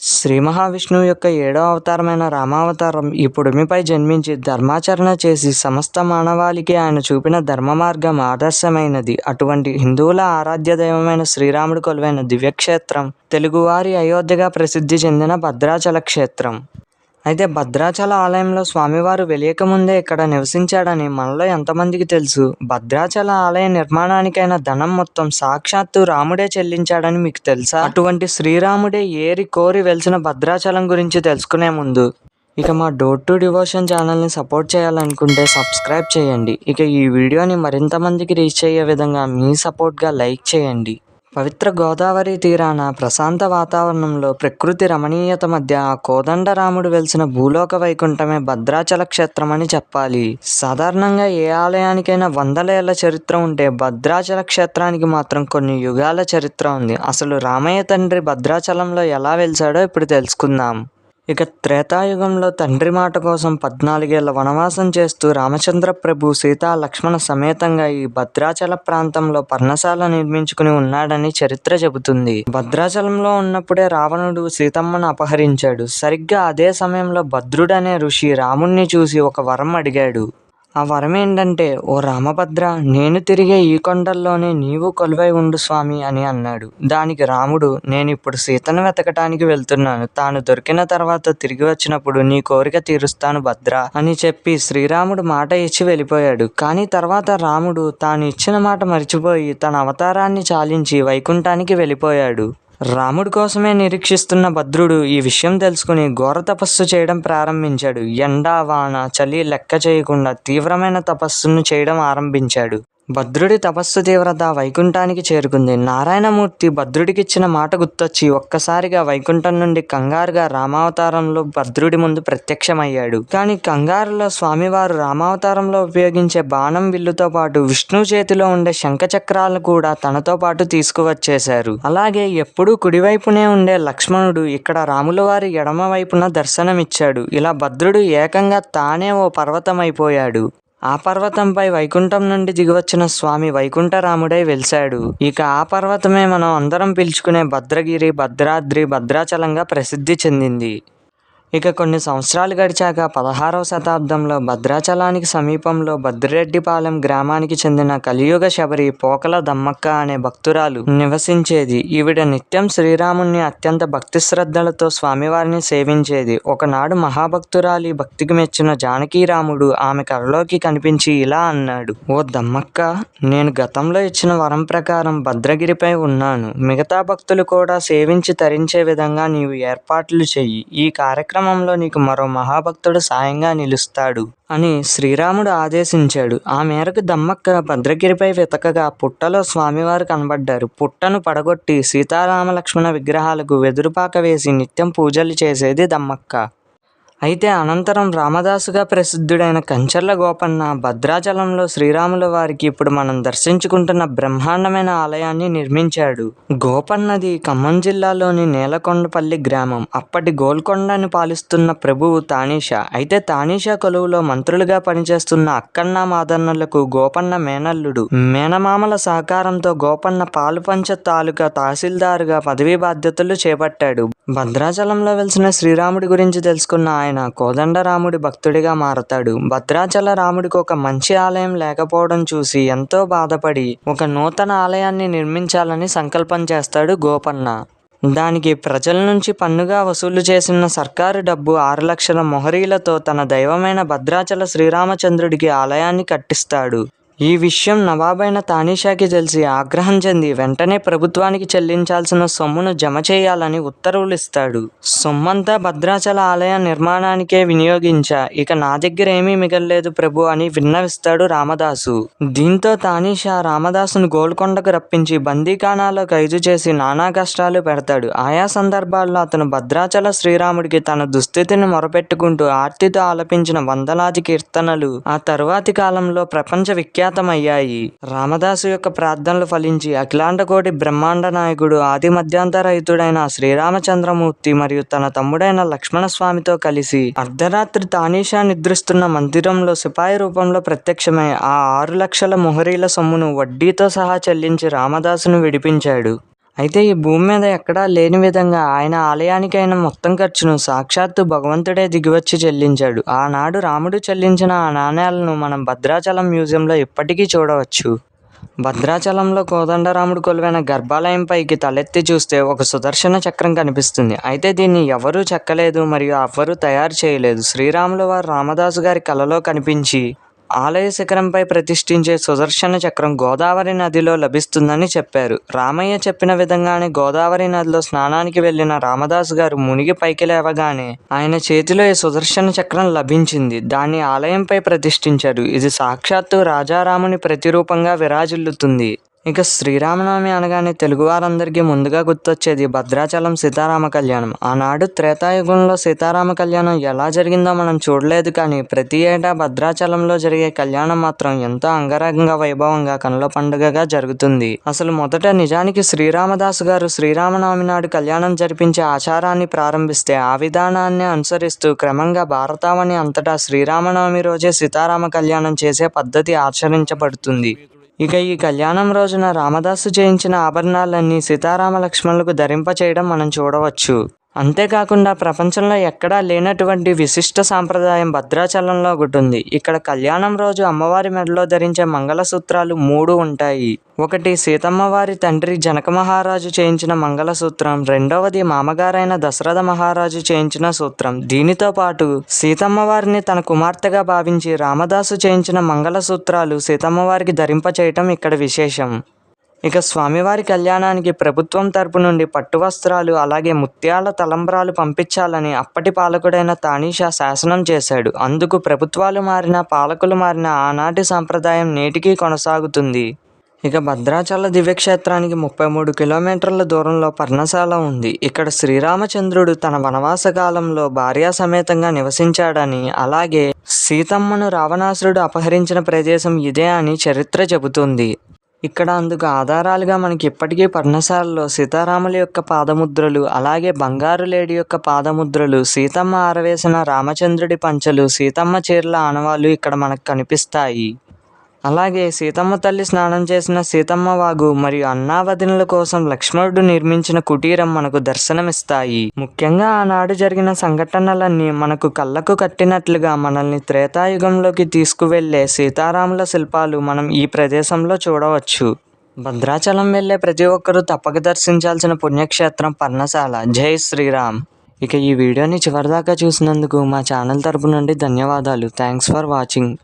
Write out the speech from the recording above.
శ్రీ మహావిష్ణువు యొక్క ఏడో అవతారమైన రామావతారం ఈ పుడమిపై జన్మించి ధర్మాచరణ చేసి సమస్త మానవాళికి ఆయన చూపిన ధర్మ మార్గం ఆదర్శమైనది. అటువంటి హిందువుల ఆరాధ్య దైవమైన శ్రీరాముడు కొలువైన దివ్యక్షేత్రం తెలుగువారి అయోధ్యగా ప్రసిద్ధి చెందిన భద్రాచల క్షేత్రం. అయితే భద్రాచల ఆలయంలో స్వామివారు వెళ్ళకముందే ఇక్కడ నివసించాడని మనలో ఎంతమందికి తెలుసు. భద్రాచల ఆలయ నిర్మాణానికైన ధనం మొత్తం సాక్షాత్తు రాముడే చెల్లించాడని మీకు తెలుసా? అటువంటి శ్రీరాముడే ఏరి కోరి వెలిసిన భద్రాచలం గురించి తెలుసుకునే ముందు ఇక మా డోర్ టు డివోషన్ ఛానల్ని సపోర్ట్ చేయాలనుకుంటే సబ్స్క్రైబ్ చేయండి. ఇక ఈ వీడియోని మరింత మందికి రీచ్ అయ్యే విధంగా మీ సపోర్ట్గా లైక్ చేయండి. పవిత్ర గోదావరి తీరాన ప్రశాంత వాతావరణంలో ప్రకృతి రమణీయత మధ్య ఆ కోదండరాముడు వెలిసిన భూలోక వైకుంఠమే భద్రాచల క్షేత్రం అని చెప్పాలి. సాధారణంగా ఏ ఆలయానికైనా వందల ఏళ్ళ చరిత్ర ఉంటే భద్రాచల క్షేత్రానికి మాత్రం కొన్ని యుగాల చరిత్ర ఉంది. అసలు రామయ్య తండ్రి భద్రాచలంలో ఎలా వెలిసాడో ఇప్పుడు తెలుసుకుందాం. ఇక త్రేతాయుగంలో తండ్రి మాట కోసం పద్నాలుగేళ్ళ వనవాసం చేస్తూ రామచంద్ర ప్రభు సీతా లక్ష్మణ సమేతంగా ఈ భద్రాచల ప్రాంతంలో పర్ణశాల నిర్మించుకుని ఉన్నాడని చరిత్ర చెబుతుంది. భద్రాచలంలో ఉన్నప్పుడే రావణుడు సీతమ్మను అపహరించాడు. సరిగ్గా అదే సమయంలో భద్రుడనే ఋషి రాముణ్ణి చూసి ఒక వరం అడిగాడు. ఆ వరం ఏంటంటే ఓ రామభద్ర నేను తిరిగే ఈ కొండల్లోనే నీవు కొలువై ఉండు స్వామి అని అన్నాడు. దానికి రాముడు నేను ఇప్పుడు సీతను వెతకటానికి వెళ్తున్నాను. తాను దొరికిన తర్వాత తిరిగి వచ్చినప్పుడు నీ కోరిక తీరుస్తాను భద్ర అని చెప్పి శ్రీరాముడు మాట ఇచ్చి వెళ్ళిపోయాడు. కానీ తర్వాత రాముడు తాను ఇచ్చిన మాట మర్చిపోయి తన అవతారాన్ని చాలించి వైకుంఠానికి వెళ్ళిపోయాడు. రాముడి కోసమే నిరీక్షిస్తున్న భద్రుడు ఈ విషయం తెలుసుకుని ఘోర తపస్సు చేయడం ప్రారంభించాడు. ఎండ వాన చలి లెక్క చేయకుండా తీవ్రమైన తపస్సును చేయడం ఆరంభించాడు. భద్రుడి తపస్సు తీవ్రత వైకుంఠానికి చేరుకుంది. నారాయణమూర్తి భద్రుడికిచ్చిన మాట గుర్తొచ్చి ఒక్కసారిగా వైకుంఠం నుండి కంగారుగా రామావతారంలో భద్రుడి ముందు ప్రత్యక్షమయ్యాడు. కానీ కంగారులో స్వామివారు రామావతారంలో ఉపయోగించే బాణం విల్లుతో పాటు విష్ణు చేతిలో ఉండే శంఖచక్రాలను కూడా తనతో పాటు తీసుకువచ్చేశారు. అలాగే ఎప్పుడూ కుడివైపునే ఉండే లక్ష్మణుడు ఇక్కడ రాముల వారి ఎడమ వైపున దర్శనమిచ్చాడు. ఇలా భద్రుడు ఏకంగా తానే ఓ పర్వతమైపోయాడు. ఆ పర్వతంపై వైకుంఠం నుండి దిగివచ్చిన స్వామి వైకుంఠరాముడై వెలిశాడు. ఇక ఆ పర్వతమే మనం అందరం పిలుచుకునే భద్రగిరి భద్రాద్రి భద్రాచలంగా ప్రసిద్ధి చెందింది. ఇక కొన్ని సంవత్సరాలు గడిచాక పదహారవ శతాబ్దంలో భద్రాచలానికి సమీపంలో భద్రిరెడ్డిపాలెం గ్రామానికి చెందిన కలియుగ శబరి పోకల దమ్మక్క అనే భక్తురాలు నివసించేది. ఈవిడ నిత్యం శ్రీరాముణ్ణి అత్యంత భక్తి శ్రద్ధలతో స్వామివారిని సేవించేది. ఒకనాడు మహాభక్తురాలి భక్తికి మెచ్చిన జానకీరాముడు ఆమె కలలోకి కనిపించి ఇలా అన్నాడు. ఓ దమ్మక్క నేను గతంలో ఇచ్చిన వరం ప్రకారం భద్రగిరిపై ఉన్నాను. మిగతా భక్తులు కూడా సేవించి తరించే విధంగా నీవు ఏర్పాట్లు చెయ్యి. ఈ కార్యక్రమం ఆశ్రమంలో నీకు మరో మహాభక్తుడు సాయంగా నిలుస్తాడు అని శ్రీరాముడు ఆదేశించాడు. ఆ మేరకు దమ్మక్క భద్రగిరిపై వెతకగా పుట్టలో స్వామివారు కనబడ్డారు. పుట్టను పడగొట్టి సీతారామలక్ష్మణ విగ్రహాలకు వెదురుపాక వేసి నిత్యం పూజలు చేసేది దమ్మక్క. అయితే అనంతరం రామదాసుగా ప్రసిద్ధుడైన కంచర్ల గోపన్న భద్రాచలంలో శ్రీరాముల వారికి ఇప్పుడు మనం దర్శించుకుంటున్న బ్రహ్మాండమైన ఆలయాన్ని నిర్మించాడు. గోపన్నది ఖమ్మం జిల్లాలోని నేలకొండపల్లి గ్రామం అప్పటి గోల్కొండను పాలిస్తున్న ప్రభువు తానీషా. అయితే తానీషా కొలువులో మంత్రులుగా పనిచేస్తున్న అక్కన్న మాదన్నలకు గోపన్న మేనల్లుడు. మేనమామల సహకారంతో గోపన్న పాలుపంచ తాలూకా తహసీల్దారుగా పదవీ బాధ్యతలు చేపట్టాడు. భద్రాచలంలో వెలిసిన శ్రీరాముడి గురించి తెలుసుకున్న ఆయన కోదండరాముడి భక్తుడిగా మారతాడు. భద్రాచల రాముడికి ఒక మంచి ఆలయం లేకపోవడం చూసి ఎంతో బాధపడి ఒక నూతన ఆలయాన్ని నిర్మించాలని సంకల్పం చేస్తాడు గోపన్న. దానికి ప్రజల నుంచి పన్నుగా వసూలు చేసిన సర్కారు డబ్బు ఆరు లక్షల మొహరీలతో తన దైవమైన భద్రాచల శ్రీరామచంద్రుడికి ఆలయాన్ని కట్టిస్తాడు. ఈ విషయం నవాబైన తానీషాకి తెలిసి ఆగ్రహం చెంది వెంటనే ప్రభుత్వానికి చెల్లించాల్సిన సొమ్మును జమ చేయాలని ఉత్తర్వులు ఇస్తాడు. సొమ్మంతా భద్రాచల ఆలయ నిర్మాణానికే వినియోగించా ఇక నా దగ్గర ఏమీ మిగల్లేదు ప్రభు అని విన్నవిస్తాడు రామదాసు. దీంతో తానీషా రామదాసును గోల్కొండకు రప్పించి బందీఖానాలో ఖైదు చేసి నానా కష్టాలు పెడతాడు. ఆయా సందర్భాల్లో అతను భద్రాచల శ్రీరాముడికి తన దుస్థితిని మొరపెట్టుకుంటూ ఆర్తితో ఆలపించిన వందలాది కీర్తనలు ఆ తరువాతి కాలంలో ప్రపంచ విఖ్యాత విఖ్యాతమయ్యాయి రామదాసు యొక్క ప్రార్థనలు ఫలించి అఖిలాండకోటి బ్రహ్మాండ నాయకుడు ఆది మధ్యాంతరహితుడైన శ్రీరామచంద్రమూర్తి మరియు తన తమ్ముడైన లక్ష్మణస్వామితో కలిసి అర్ధరాత్రి తానీషా నిద్రిస్తున్న మందిరంలో సిపాయి రూపంలో ప్రత్యక్షమై ఆ ఆరు లక్షల మొహరీల సొమ్మును వడ్డీతో సహా చెల్లించి రామదాసును విడిపించాడు. అయితే ఈ భూమి మీద ఎక్కడా లేని విధంగా ఆయన ఆలయానికి అయిన మొత్తం ఖర్చును సాక్షాత్తు భగవంతుడే దిగివచ్చి చెల్లించాడు. ఆనాడు రాముడు చెల్లించిన ఆ నాణేలను మనం భద్రాచలం మ్యూజియంలో ఇప్పటికీ చూడవచ్చు. భద్రాచలంలో కోదండరాముడు కొలువైన గర్భాలయం పైకి తలెత్తి చూస్తే ఒక సుదర్శన చక్రం కనిపిస్తుంది. అయితే దీన్ని ఎవరూ చెక్కలేదు మరియు ఎవ్వరూ తయారు చేయలేదు. శ్రీరాములు వారు రామదాసు గారి కలలో కనిపించి ఆలయ శిఖరంపై ప్రతిష్ఠించే సుదర్శన చక్రం గోదావరి నదిలో లభిస్తుందని చెప్పారు. రామయ్య చెప్పిన విధంగానే గోదావరి నదిలో స్నానానికి వెళ్ళిన రామదాస్ గారు మునిగి పైకి లేవగానే ఆయన చేతిలో ఈ సుదర్శన చక్రం లభించింది. దాన్ని ఆలయంపై ప్రతిష్ఠించారు. ఇది సాక్షాత్తు రాజారాముని ప్రతిరూపంగా విరాజిల్లుతుంది. ఇక శ్రీరామనవమి అనగానే తెలుగువారందరికీ ముందుగా గుర్తొచ్చేది భద్రాచలం సీతారామ కళ్యాణం. ఆనాడు త్రేతాయుగంలో సీతారామ కళ్యాణం ఎలా జరిగిందో మనం చూడలేదు కానీ ప్రతి ఏటా భద్రాచలంలో జరిగే కళ్యాణం మాత్రం ఎంతో అంగరంగ వైభవంగా కనుల పండుగగా జరుగుతుంది. అసలు మొదట నిజానికి శ్రీరామదాసు గారు శ్రీరామనవమి నాడు కళ్యాణం జరిపించే ఆచారాన్ని ప్రారంభిస్తే ఆ విధానాన్ని అనుసరిస్తూ క్రమంగా భారతావని అంతటా శ్రీరామనవమి రోజే సీతారామ కళ్యాణం చేసే పద్ధతి ఆచరించబడుతుంది. ఇక ఈ కళ్యాణం రోజున రామదాసు చేయించిన ఆభరణాలన్నీ సీతారామ లక్ష్మణులకు ధరింపచేయడం మనం చూడవచ్చు. అంతేకాకుండా ప్రపంచంలో ఎక్కడా లేనటువంటి విశిష్ట సాంప్రదాయం భద్రాచలంలో ఒకటి ఉంది. ఇక్కడ కళ్యాణం రోజు అమ్మవారి మెడలో ధరించే మంగళసూత్రాలు మూడు ఉంటాయి. ఒకటి సీతమ్మవారి తండ్రి జనక మహారాజు చేయించిన మంగళసూత్రం. రెండవది మామగారైన దశరథ మహారాజు చేయించిన సూత్రం. దీనితో పాటు సీతమ్మవారిని తన కుమార్తెగా భావించి రామదాసు చేయించిన మంగళసూత్రాలు సీతమ్మవారికి ధరింపచేయటం ఇక్కడ విశేషం. ఇక స్వామివారి కళ్యాణానికి ప్రభుత్వం తరపు నుండి పట్టు వస్త్రాలు అలాగే ముత్యాల తలంబ్రాలు పంపించాలని అప్పటి పాలకుడైన తానీషా శాసనం చేశాడు. అందుకు ప్రభుత్వాలు మారిన పాలకులు మారిన ఆనాటి సాంప్రదాయం నేటికీ కొనసాగుతుంది. ఇక భద్రాచల దివ్యక్షేత్రానికి ముప్పై మూడు కిలోమీటర్ల దూరంలో పర్ణశాల ఉంది. ఇక్కడ శ్రీరామచంద్రుడు తన వనవాస కాలంలో భార్యా సమేతంగా నివసించాడని అలాగే సీతమ్మను రావణాసురుడు అపహరించిన ప్రదేశం ఇదే అని చరిత్ర చెబుతుంది. ఇక్కడ అందుకు ఆధారాలుగా మనకి ఇప్పటికీ పర్ణశాలలో సీతారాముల యొక్క పాదముద్రలు అలాగే బంగారు లేడి యొక్క పాదముద్రలు సీతమ్మ ఆరవేసిన రామచంద్రుడి పంచలు సీతమ్మ చీరల ఆనవాళ్ళు ఇక్కడ మనకు కనిపిస్తాయి. అలాగే సీతమ్మ తల్లి స్నానం చేసిన సీతమ్మ వాగు మరియు అన్నావదినుల కోసం లక్ష్మణుడు నిర్మించిన కుటీరం మనకు దర్శనమిస్తాయి. ముఖ్యంగా ఆనాడు జరిగిన సంఘటనలన్నీ మనకు కళ్ళకు కట్టినట్లుగా మనల్ని త్రేతాయుగంలోకి తీసుకువెళ్ళే సీతారాముల శిల్పాలు మనం ఈ ప్రదేశంలో చూడవచ్చు. భద్రాచలం వెళ్ళే ప్రతి ఒక్కరూ తప్పక దర్శించాల్సిన పుణ్యక్షేత్రం పర్ణశాల. జై శ్రీరామ్. ఇక ఈ వీడియోని చివరిదాకా చూసినందుకు మా ఛానల్ తరపు నుండి ధన్యవాదాలు. Thanks for watching.